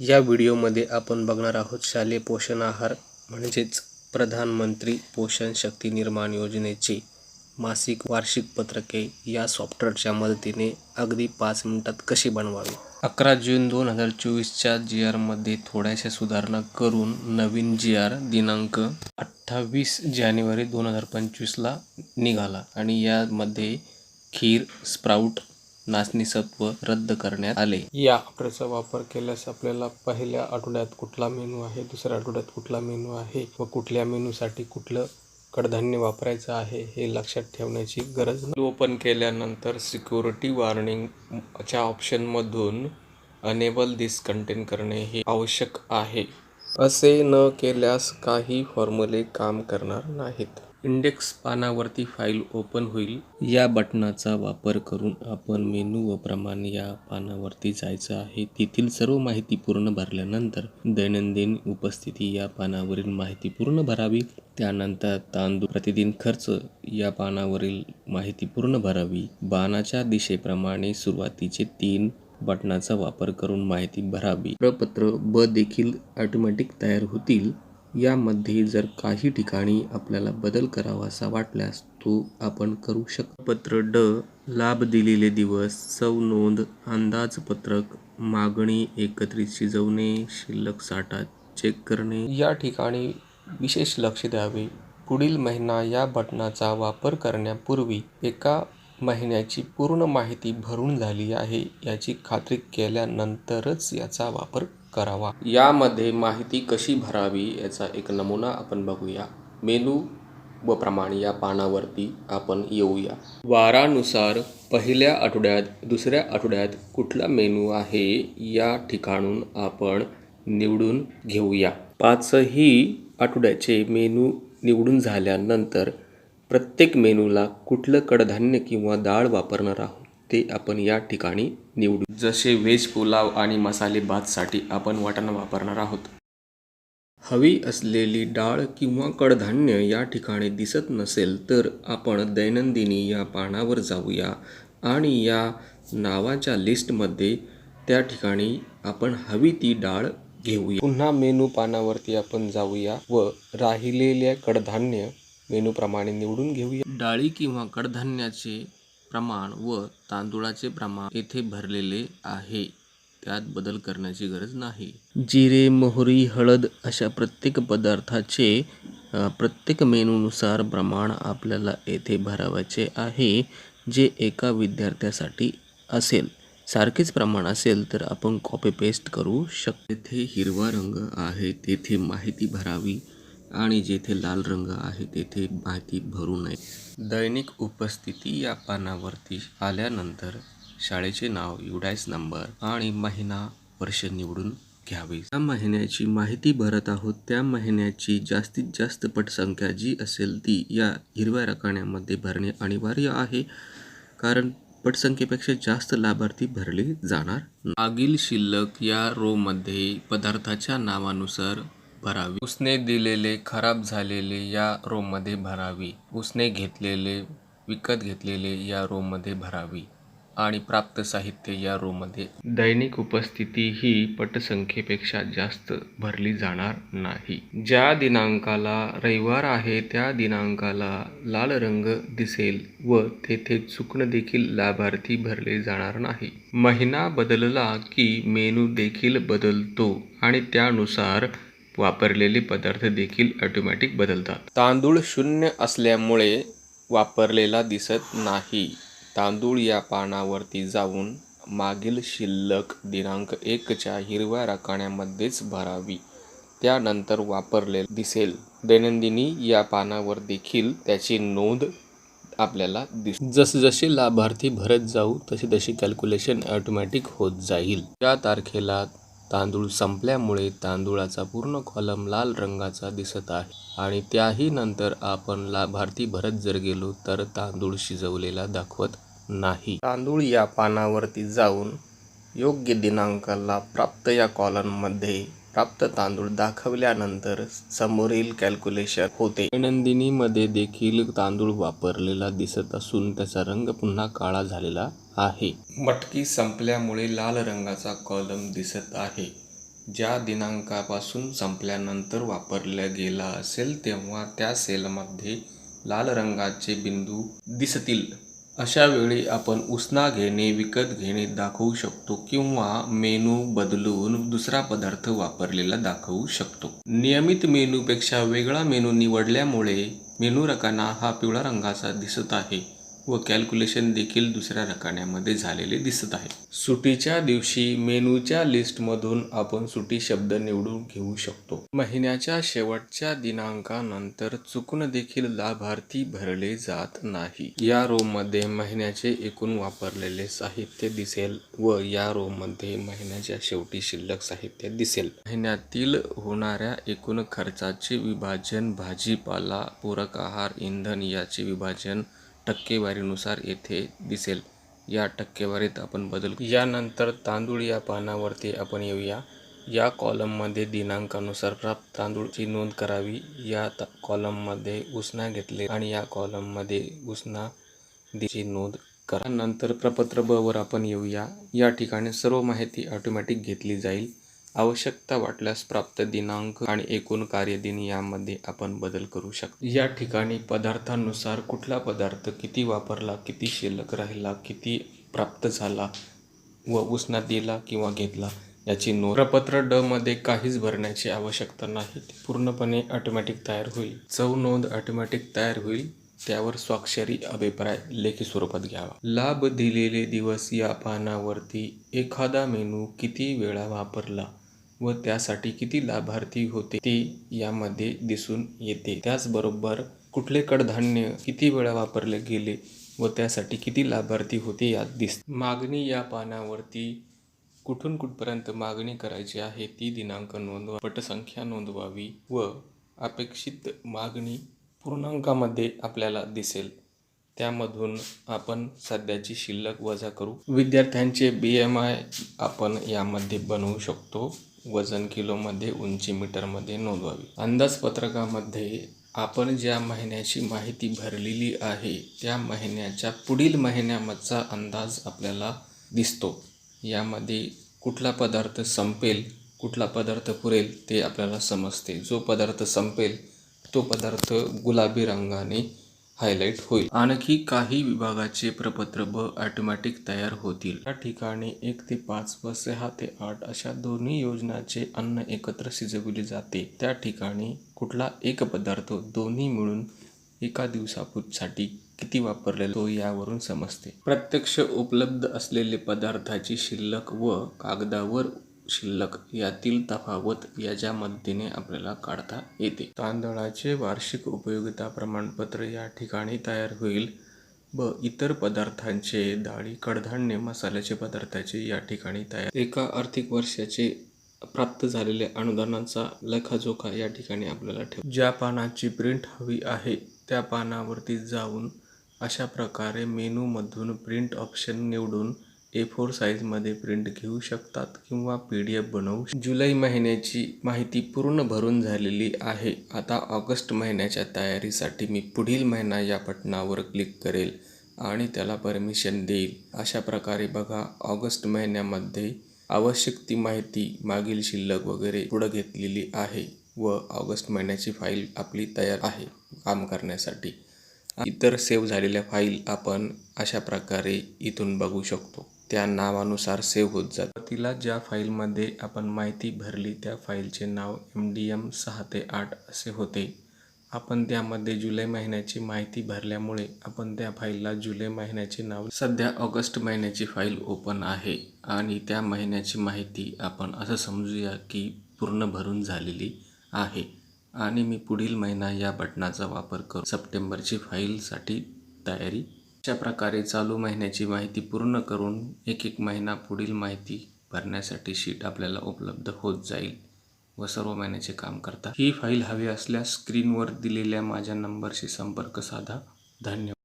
या व्हिडिओमध्ये आपण बघणार आहोत शालेय पोषण आहार म्हणजेच प्रधानमंत्री पोषण शक्ती निर्माण योजनेची मासिक वार्षिक पत्रके या सॉफ्टवेअरच्या मदतीने अगदी पाच मिनिटात कशी बनवावी? अकरा जून दोन हजार चोवीसच्या जी आरमध्ये थोड्याशा सुधारणा करून नवीन जी आर दिनांक अठ्ठावीस जानेवारी दोन हजार पंचवीसला निघाला. आणि यामध्ये खीर स्प्राऊट नाचणी सत्व रद्द करण्यात आले. या ऑर्डरचा वापर केल्यास आपल्याला पहिल्या आठवड्यात कुठला मेनू आहे दुसऱ्या आठवड्यात कुठला मेनू आहे व कुठल्या मेनूसाठी कुठलं कडधान्य वापरायचं आहे हे लक्षात ठेवण्याची गरज नाही. ओपन केल्यानंतर सिक्युरिटी वॉर्निंगच्या ऑप्शनमधून अनेबल दिस कंटेंट करणे हे आवश्यक आहे. असे न केल्यास काही फॉर्म्युले काम करणार नाहीत. इंडेक्स पानावरती फाईल ओपन होईल. या बटनाचा वापर करून आपण मेनू व प्रमाण या पानावरती जायचं आहे. तेथील सर्व माहिती पूर्ण भरल्यानंतर दैनंदिन उपस्थिती या पानावरील माहिती पूर्ण भरावी. त्यानंतर तांदूळ प्रतिदिन खर्च या पानावरील माहिती पूर्ण भरावी. बाणाच्या दिशेप्रमाणे सुरुवातीचे तीन बटनाचा वापर करून माहिती भरावी. प्रपत्र ब देखील ऑटोमॅटिक तयार होतील. यामध्ये जर काही ठिकाणी आपल्याला बदल करावासा वाटल्यास तो आपण करू शकतो पत्र ड लाभ दिलेले दिवस सव नोंद अंदाजपत्रक मागणी एकत्रित शिजवणे शिल्लक साठा चेक करणे. या ठिकाणी विशेष लक्ष द्यावे. पुढील महिना या बटणाचा वापर करण्यापूर्वी एका महिन्याची पूर्ण माहिती भरून झाली आहे याची खात्री केल्यानंतरच याचा वापर करावा. यामध्ये माहिती कशी भरावी याचा एक नमुना आपण बघूया. मेनू व प्रमाण या पानावरती आपण येऊया. वारानुसार पहिल्या आठवड्यात दुसऱ्या आठवड्यात कुठला मेनू आहे या ठिकाणून आपण निवडून घेऊया. पाचही आठवड्याचे मेनू निवडून झाल्यानंतर प्रत्येक मेनूला कुठलं कडधान्य किंवा डाळ वापरणार आहोत? ते आपण या ठिकाणी निवडू. जसे व्हेज पुलाव आणि मसाले भातसाठी आपण वाटाणा वापरणार आहोत. हवी असलेली डाळ किंवा कडधान्य या ठिकाणी दिसत नसेल तर आपण दैनंदिनी या पानावर जाऊया आणि या नावाच्या लिस्टमध्ये त्या ठिकाणी आपण हवी ती डाळ घेऊया. पुन्हा मेनू पानावरती आपण जाऊया व राहिलेल्या कडधान्य मेनूप्रमाणे निवडून घेऊया. डाळी किंवा कडधान्याचे प्रमाण व तांदूळाचे प्रमाण येथे भरलेले आहे. त्यात बदल करण्याची गरज नाही. जिरे मोहरी हळद अशा प्रत्येक पदार्थाचे प्रत्येक मेनूनुसार प्रमाण आपल्याला येथे भरावायचे आहे जे एका विद्यार्थ्यासाठी असेल. सारखेच प्रमाण असेल तर आपण कॉपी पेस्ट करू शकतो. तेथे हिरवा रंग आहे तेथे माहिती भरावी. आणि जेथे लाल रंग आहे तेथे माहिती भरू नये. दैनिक उपस्थिती या पानावरती आल्यानंतर शाळेचे नाव युडायस नंबर आणि महिना वर्ष निवडून घ्यावे. त्या महिन्याची माहिती भरत आहोत त्या महिन्याची जास्तीत जास्त पटसंख्या जी असेल ती या हिरव्या रकान्यामध्ये भरणे अनिवार्य आहे कारण पटसंख्येपेक्षा जास्त लाभार्थी भरले जाणार मागील शिल्लक या रोमध्ये पदार्थाच्या नावानुसार भरावी. उसने दिलेले खराब झालेले या रोममध्ये भरावी. उसने घेतलेले विकत घेतलेले या रोममध्ये भरावी आणि प्राप्त साहित्य या रोममध्ये. दैनिक उपस्थिती ही पटसंख्येपेक्षा जास्त भरली जाणार नाही. ज्या दिनांकाला रविवार आहे त्या दिनांकाला लाल रंग दिसेल व तेथे चुकणं देखील लाभार्थी भरले जाणार नाही. महिना बदलला की मेनू देखील बदलतो आणि त्यानुसार वापरलेले पदार्थ देखील ऑटोमॅटिक बदलतात. तांदूळ शून्य असल्यामुळे वापरलेला दिसत नाही. तांदूळ या पानावरती जाऊन मागील शिल्लक दिनांक एकच्या हिरव्या रकान्यामध्येच भरावी. त्यानंतर वापरले दिसेल. दैनंदिनी या पानावर देखील त्याची नोंद आपल्याला दिस जसजसे लाभार्थी भरत जाऊ तशी तशी कॅल्क्युलेशन ऑटोमॅटिक होत जाईल. त्या तारखेला तांदूळ संपल्यामुळे तांदूळाचा पूर्ण कॉलम लाल रंगाचा दिसत आहे. आणि त्याही नंतर आपण लाभार्थी भरत जर गेलो तर तांदूळ शिजवलेला दाखवत नाही. तांदूळ या पानावरती जाऊन योग्य दिनांकाला प्राप्त या कॉलममध्ये प्राप्त तांदूळ दाखवल्यानंतर समोरील कॅल्क्युलेशन होते. दैनंदिनीमध्ये देखील तांदूळ वापरलेला दिसत असून त्याचा रंग पुन्हा काळा झालेला आहे. मटकी संपल्यामुळे लाल रंगाचा कॉलम दिसत आहे. ज्या दिनांकापासून संपल्यानंतर वापरला गेला असेल तेव्हा त्या सेलमध्ये लाल रंगाचे बिंदू दिसतील. अशा वेळी आपण उसना घेणे विकत घेणे दाखवू शकतो किंवा मेनू बदलून दुसरा पदार्थ वापरलेला दाखवू शकतो. नियमित मेनूपेक्षा वेगळा मेनू निवडल्यामुळे मेनू रकाना हा पिवळा रंगाचा दिसत आहे. व कॅल्क्युलेशन देखील दुसऱ्या रकान्यामध्ये झालेले दिसत आहे. सुटीच्या दिवशी मेनूच्या लिस्टमधून आपण सुटी शब्द निवडून घेऊ शकतो. महिन्याच्या शेवटच्या दिनांकानंतर चुकून देखील लाभार्थी भरले जात नाही. या रोमध्ये महिन्याचे एकूण वापरलेले साहित्य दिसेल व या रोमध्ये महिन्याच्या शेवटी शिल्लक साहित्य दिसेल. महिन्यातील होणाऱ्या एकूण खर्चाचे विभाजन भाजीपाला पूरक आहार इंधन याचे विभाजन टक्केवारीनुसार येथे दिसेल. या टक्केवारीत आपण बदल यानंतर तांदूळ या पानावरती आपण येऊया. या कॉलममध्ये दिनांकानुसार प्राप्त तांदूळची नोंद करावी. या त कॉलममध्ये उसना घेतले आणि या कॉलममध्ये उसना दिची नोंद करा. नंतर प्रपत्र ब वर आपण येऊया. या ठिकाणी सर्व माहिती ऑटोमॅटिक घेतली जाईल. आवश्यकता वाटल्यास प्राप्त दिनांक आणि एकूण कार्यदिन यामध्ये आपण बदल करू शकतो. या ठिकाणी पदार्थानुसार कुठला पदार्थ किती वापरला किती शिल्लक राहिला किती प्राप्त झाला व उसना दिला किंवा घेतला याची नोंदपत्र ड मध्ये काहीच भरण्याची आवश्यकता नाही. ती पूर्णपणे ऑटोमॅटिक तयार होईल. चव नोंद ऑटोमॅटिक तयार होईल. त्यावर स्वाक्षरी अभिप्राय लेखी स्वरूपात घ्यावा. लाभ दिलेले दिवस या पानावरती एखादा मेनू किती वेळा वापरला व त्यासाठी किती लाभार्थी होते ते यामध्ये दिसून येते. त्याचबरोबर कुठले कडधान्य किती वेळा वापरले गेले व त्यासाठी किती लाभार्थी होते यात दिस मागणी या पानावरती कुठून कुठपर्यंत मागणी करायची आहे ती दिनांक नोंदवा पटसंख्या नोंदवावी व अपेक्षित मागणी पूर्णांकामध्ये आपल्याला दिसेल. त्यामधून आपण सध्याची शिल्लक वजा करू. विद्यार्थ्यांचे बी एम आय आपण यामध्ये बनवू शकतो. वजन किलोमध्ये उंची मीटरमध्ये नोंदवावी. अंदाजपत्रकामध्ये आपण ज्या महिन्याची माहिती भरलेली आहे त्या महिन्याच्या पुढील महिन्यामधचा अंदाज आपल्याला दिसतो. यामध्ये कुठला पदार्थ संपेल कुठला पदार्थ पुरेल ते आपल्याला समजते. जो पदार्थ संपेल तो पदार्थ गुलाबी रंगाने हायलाईट होईल. आणखी काही विभागाचे प्रपत्र ब ऑटोमॅटिक तयार होतील. या ठिकाणी एक ते पाच व सहा ते आठ अशा दोन्ही योजनाचे अन्न एकत्र शिजविले जाते. त्या ठिकाणी कुठला एक पदार्थ दोन्ही मिळून एका दिवसापूर्वीसाठी किती वापरलेला तो यावरून समजते. प्रत्यक्ष उपलब्ध असलेले पदार्थाची शिल्लक व कागदावर शिल्लक यातील तफावत याच्या मदतीने आपल्याला काढता येते. तांदळाचे वार्षिक उपयोगिता प्रमाणपत्र या ठिकाणी तयार होईल. व इतर पदार्थांचे डाळी कडधान्य मसाल्याचे पदार्थाचे या ठिकाणी तयार. एका आर्थिक वर्षाचे प्राप्त झालेल्या अनुदानाचा लेखाजोखा या ठिकाणी आपल्याला ठेव. ज्या पानाची प्रिंट हवी आहे त्या पानावरती जाऊन अशा प्रकारे मेनूमधून प्रिंट ऑप्शन निवडून ए फोर साईजमध्ये प्रिंट घेऊ शकतात किंवा पी डी एफ बनवू जुलै महिन्याची माहिती पूर्ण भरून झालेली आहे. आता ऑगस्ट महिन्याच्या तयारीसाठी मी पुढील महिना या बटनावर क्लिक करेल आणि त्याला परमिशन देईल. अशा प्रकारे बघा ऑगस्ट महिन्यामध्ये आवश्यक ती माहिती मागील शिल्लक वगैरे पुढं घेतलेली आहे व ऑगस्ट महिन्याची फाईल आपली तयार आहे काम करण्यासाठी. इतर सेव्ह झालेल्या फाईल आपण अशा प्रकारे इथून बघू शकतो. त्या नावानुसार सेव्ह होत जातं. तिला ज्या फाईलमध्ये आपण माहिती भरली त्या फाईलचे नाव एम डी एम सहा ते आठ असे होते. आपण त्यामध्ये जुलै महिन्याची माहिती भरल्यामुळे आपण त्या फाईलला जुलै महिन्याचे नाव सध्या ऑगस्ट महिन्याची फाईल ओपन आहे आणि त्या महिन्याची माहिती आपण असं समजूया की पूर्ण भरून झालेली आहे. आणि मी पुढील महिना या बटनाचा वापर करून सप्टेंबरची फाईलसाठी तयारी अशा प्रकारे चालू महिन्याची माहिती पूर्ण करून एक एक महिना पुढील माहिती भरण्यासाठी शीट आपल्याला उपलब्ध होत जाईल व सर्व महिन्याचे काम करता. ही फाईल हवी असल्यास स्क्रीनवर दिलेल्या माझ्या नंबरशी संपर्क साधा. धन्यवाद.